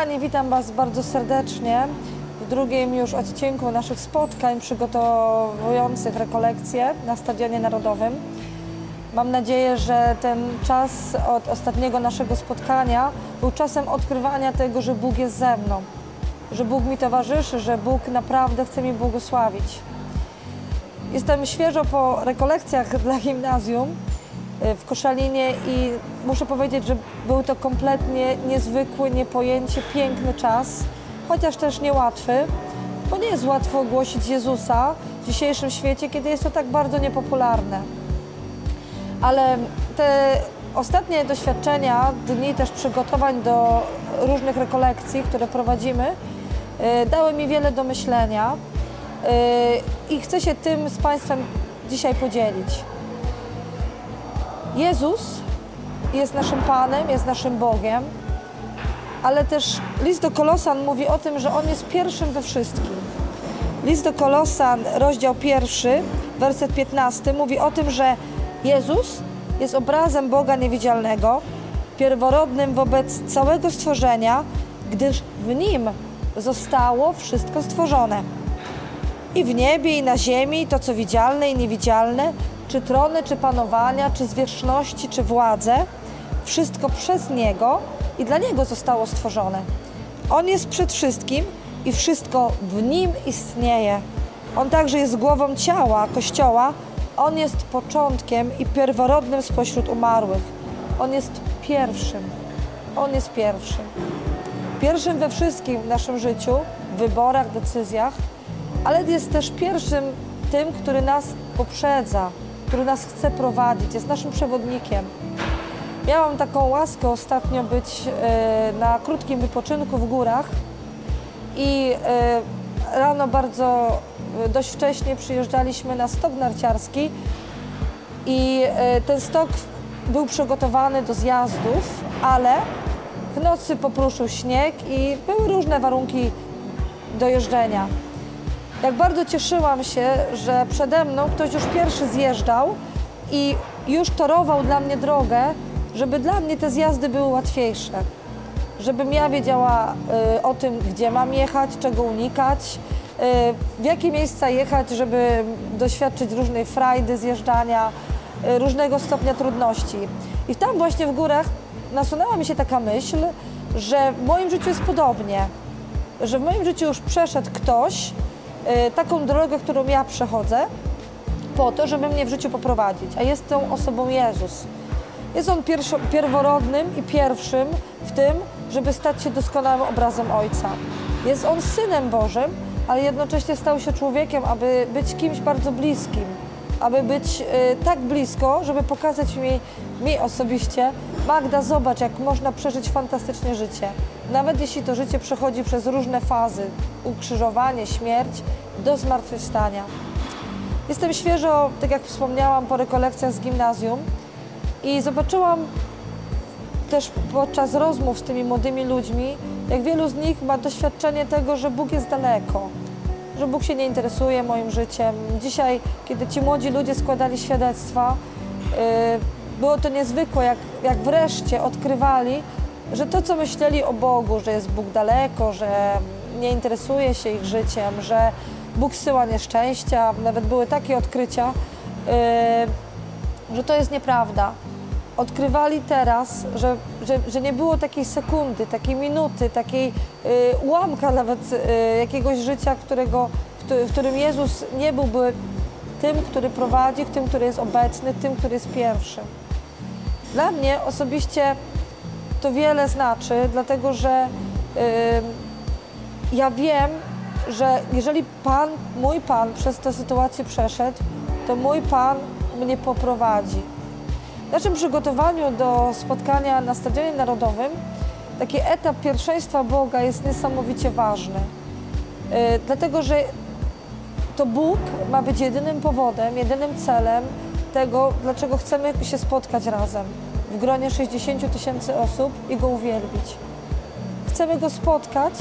Kochani, witam Was bardzo serdecznie w drugim już odcinku naszych spotkań przygotowujących rekolekcje na Stadionie Narodowym. Mam nadzieję, że ten czas od ostatniego naszego spotkania był czasem odkrywania tego, że Bóg jest ze mną, że Bóg mi towarzyszy, że Bóg naprawdę chce mi błogosławić. Jestem świeżo po rekolekcjach dla gimnazjum w Koszalinie i muszę powiedzieć, że był to kompletnie niezwykły, niepojęcie piękny czas, chociaż też niełatwy, bo nie jest łatwo głosić Jezusa w dzisiejszym świecie, kiedy jest to tak bardzo niepopularne. Ale te ostatnie doświadczenia, dni też przygotowań do różnych rekolekcji, które prowadzimy, y, dały mi wiele do myślenia y, i chcę się tym z Państwem dzisiaj podzielić. Jezus jest naszym Panem, jest naszym Bogiem, ale też list do Kolosan mówi o tym, że On jest pierwszym we wszystkim. List do Kolosan, rozdział pierwszy, werset 15 mówi o tym, że Jezus jest obrazem Boga niewidzialnego, pierworodnym wobec całego stworzenia, gdyż w Nim zostało wszystko stworzone. I w niebie, i na ziemi, to co widzialne i niewidzialne, czy trony, czy panowania, czy zwierzchności, czy władze, wszystko przez Niego i dla Niego zostało stworzone. On jest przed wszystkim i wszystko w Nim istnieje. On także jest głową ciała, Kościoła. On jest początkiem i pierworodnym spośród umarłych. On jest pierwszym. On jest pierwszym. Pierwszym we wszystkim w naszym życiu, wyborach, decyzjach, ale jest też pierwszym tym, który nas poprzedza, który nas chce prowadzić, jest naszym przewodnikiem. Miałam taką łaskę ostatnio być e, na krótkim wypoczynku w górach i e, rano bardzo e, dość wcześnie przyjeżdżaliśmy na stok narciarski i ten stok był przygotowany do zjazdów, ale w nocy popruszył śnieg i były różne warunki do jeżdżenia. Jak bardzo cieszyłam się, że przede mną ktoś już pierwszy zjeżdżał i już torował dla mnie drogę, żeby dla mnie te zjazdy były łatwiejsze. Żebym ja wiedziała y, o tym, gdzie mam jechać, czego unikać, y, w jakie miejsca jechać, żeby doświadczyć różnej frajdy zjeżdżania, y, różnego stopnia trudności. I tam właśnie w górach nasunęła mi się taka myśl, że w moim życiu jest podobnie, że w moim życiu już przeszedł ktoś taką drogę, którą ja przechodzę, po to, żeby mnie w życiu poprowadzić, a jest tą osobą Jezus. Jest On pierwszo, pierworodnym i pierwszym w tym, żeby stać się doskonałym obrazem Ojca. Jest On Synem Bożym, ale jednocześnie stał się człowiekiem, aby być kimś bardzo bliskim, aby być y, tak blisko, żeby pokazać mi, mi osobiście, Magda, zobacz, jak można przeżyć fantastycznie życie. Nawet jeśli to życie przechodzi przez różne fazy, ukrzyżowanie, śmierć, do zmartwychwstania. Jestem świeżo, tak jak wspomniałam, po rekolekcjach z gimnazjum i zobaczyłam też podczas rozmów z tymi młodymi ludźmi, jak wielu z nich ma doświadczenie tego, że Bóg jest daleko, że Bóg się nie interesuje moim życiem. Dzisiaj, kiedy ci młodzi ludzie składali świadectwa, yy, było to niezwykłe, jak, jak wreszcie odkrywali, że to, co myśleli o Bogu, że jest Bóg daleko, że nie interesuje się ich życiem, że Bóg syła nieszczęścia, nawet były takie odkrycia, yy, że to jest nieprawda. Odkrywali teraz, że, że, że nie było takiej sekundy, takiej minuty, takiej yy, ułamka nawet yy, jakiegoś życia, którego, w, którym Jezus nie byłby tym, który prowadzi, tym, który jest obecny, tym, który jest pierwszy. Dla mnie osobiście to wiele znaczy, dlatego że yy, ja wiem, że jeżeli Pan, mój Pan przez tę sytuację przeszedł, to mój Pan mnie poprowadzi. W naszym przygotowaniu do spotkania na Stadionie Narodowym taki etap pierwszeństwa Boga jest niesamowicie ważny. Yy, dlatego, że to Bóg ma być jedynym powodem, jedynym celem tego, dlaczego chcemy się spotkać razem w gronie 60 tysięcy osób i Go uwielbić. Chcemy Go spotkać,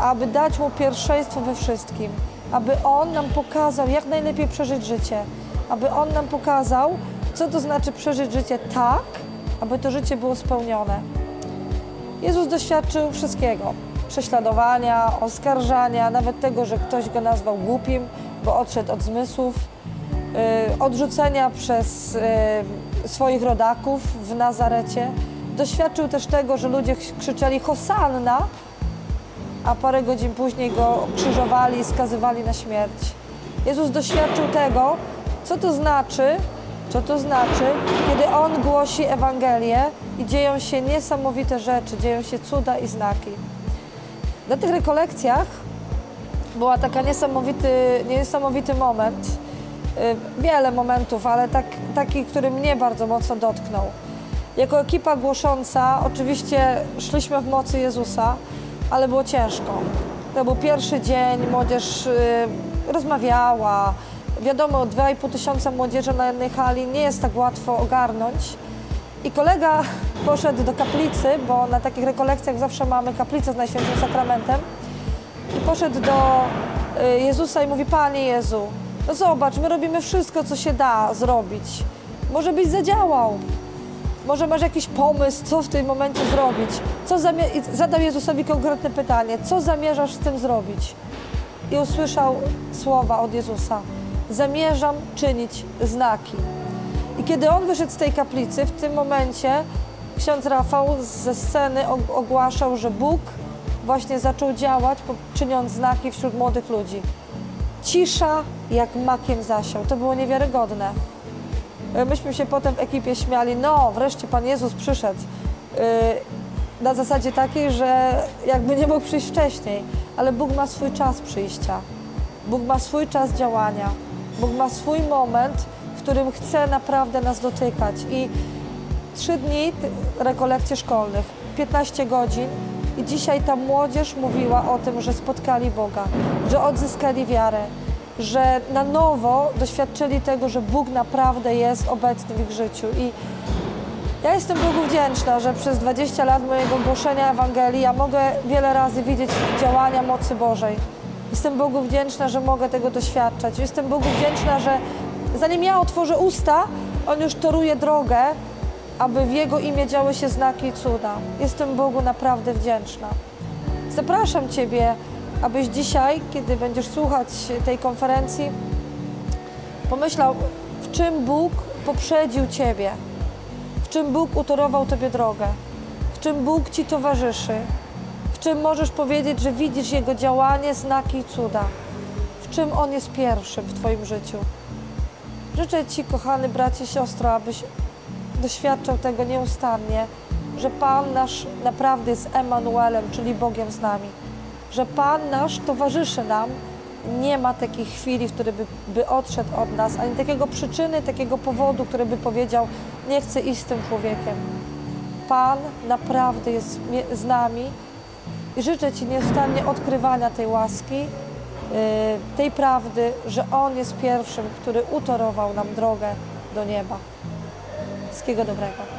aby dać Mu pierwszeństwo we wszystkim, aby On nam pokazał, jak najlepiej przeżyć życie, aby On nam pokazał, co to znaczy przeżyć życie tak, aby to życie było spełnione. Jezus doświadczył wszystkiego. prześladowania, oskarżania, nawet tego, że ktoś go nazwał głupim, bo odszedł od zmysłów, y, odrzucenia przez y, swoich rodaków w Nazarecie. Doświadczył też tego, że ludzie krzyczeli Hosanna, a parę godzin później go krzyżowali i skazywali na śmierć. Jezus doświadczył tego, co to znaczy, co to znaczy, kiedy On głosi Ewangelię i dzieją się niesamowite rzeczy, dzieją się cuda i znaki. Na tych rekolekcjach była taka niesamowity, niesamowity moment, y, wiele momentów, ale tak, taki, który mnie bardzo mocno dotknął. Jako ekipa głosząca oczywiście szliśmy w mocy Jezusa, ale było ciężko. To był pierwszy dzień, młodzież y, rozmawiała. Wiadomo, 2,5 tysiąca młodzieży na jednej hali nie jest tak łatwo ogarnąć. I kolega poszedł do kaplicy, bo na takich rekolekcjach zawsze mamy kaplicę z Najświętszym Sakramentem. I poszedł do y, Jezusa i mówi, Panie Jezu, no zobacz, my robimy wszystko, co się da zrobić. Może byś zadziałał. Może masz jakiś pomysł, co w tym momencie zrobić. Co zadał Jezusowi konkretne pytanie, co zamierzasz z tym zrobić? I usłyszał słowa od Jezusa. Zamierzam czynić znaki. I kiedy on wyszedł z tej kaplicy, w tym momencie ksiądz Rafał ze sceny og- ogłaszał, że Bóg właśnie zaczął działać, czyniąc znaki wśród młodych ludzi. Cisza jak makiem zasiał. To było niewiarygodne. E, Myśmy się potem w ekipie śmiali, no wreszcie Pan Jezus przyszedł. Yy, Na zasadzie takiej, że jakby nie mógł przyjść wcześniej, ale Bóg ma swój czas przyjścia. Bóg ma swój czas działania. Bóg ma swój moment, w którym chce naprawdę nas dotykać. I trzy dni rekolekcji szkolnych, 15 godzin i dzisiaj ta młodzież mówiła o tym, że spotkali Boga, że odzyskali wiarę, że na nowo doświadczyli tego, że Bóg naprawdę jest obecny w ich życiu. I ja jestem Bogu wdzięczna, że przez 20 lat mojego głoszenia Ewangelii ja mogę wiele razy widzieć działania mocy Bożej. Jestem Bogu wdzięczna, że mogę tego doświadczać. Jestem Bogu wdzięczna, że zanim ja otworzę usta, On już toruje drogę, aby w Jego imię działy się znaki i cuda. Jestem Bogu naprawdę wdzięczna. Zapraszam Ciebie, abyś dzisiaj, kiedy będziesz słuchać tej konferencji, pomyślał, w czym Bóg poprzedził Ciebie, w czym Bóg utorował Tobie drogę, w czym Bóg Ci towarzyszy, w czym możesz powiedzieć, że widzisz Jego działanie, znaki i cuda, w czym On jest pierwszym w Twoim życiu. Życzę Ci, kochany bracie, siostro, abyś doświadczał tego nieustannie, że Pan nasz naprawdę jest Emanuelem, czyli Bogiem z nami. Że Pan nasz towarzyszy nam. Nie ma takiej chwili, w której by, by odszedł od nas, ani takiego przyczyny, takiego powodu, który by powiedział, nie chcę iść z tym człowiekiem. Pan naprawdę jest z nami i życzę Ci nieustannie odkrywania tej łaski, yy, tej prawdy, że On jest pierwszym, który utorował nam drogę do nieba. Wszystkiego dobrego.